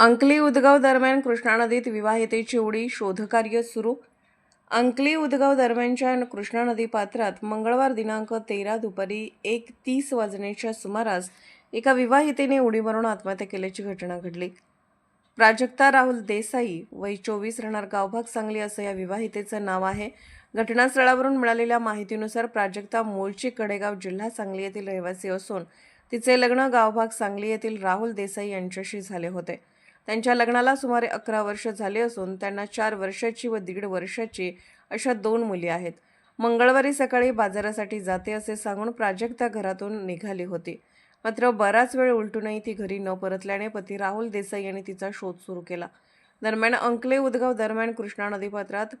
अंकली उदगाव दरम्यान कृष्णा नदीत विवाहितेची उडी शोधकार्य सुरू. अंकली उदगाव दरम्यानच्या कृष्णा नदी पात्रात मंगळवार दिनांक तेरा दुपारी एक तीस वाजण्याच्या सुमारास एका विवाहितेने उडी मारून आत्महत्या केल्याची घटना घडली. प्राजक्ता राहुल देसाई वय चोवीस राहणार गावभाग सांगली असं या विवाहितेचं नाव आहे. घटनास्थळावरून मिळालेल्या माहितीनुसार प्राजक्ता मूळची कडेगाव जिल्हा सांगली येथील रहिवासी असून तिचे लग्न गावभाग सांगली येथील राहुल देसाई यांच्याशी झाले होते. त्यांच्या लग्नाला सुमारे अकरा वर्ष झाले असून त्यांना चार वर्षाची व दीड वर्षाची अशा दोन मुली आहेत. मंगळवारी सकाळी बाजारासाठी जाते असे सांगून प्राजक्ता घरातून निघाली होती. मात्र बराच वेळ उलटूनही ती घरी न परतल्याने पती राहुल देसाई यांनी तिचा शोध सुरू केला. दरम्यान अंकले उदगाव दरम्यान कृष्णा नदीपात्रात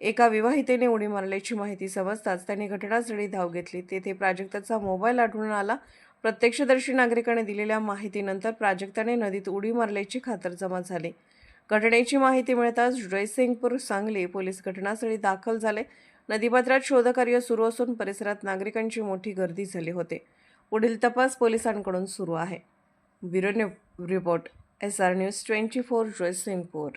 एका विवाहितेने उडी मारल्याची माहिती समजताच त्यांनी घटनास्थळी धाव घेतली. तेथे प्राजक्ताचा मोबाईल आढळून आला प्रत्यक्षदर्शी नागरिकाने दिलेल्या माहितीनंतर प्राजक्ताने नदीत उडी मारल्याची खातरजमा झाली. घटनेची माहिती मिळताच जयसिंगपूर सांगली पोलीस घटनास्थळी दाखल झाले. नदीपात्रात शोधकार्य सुरू असून परिसरात नागरिकांची मोठी गर्दी झाली होती. पुढील तपास पोलिसांकडून सुरू आहे. Bureau report S R news twenty four Jaysingpur.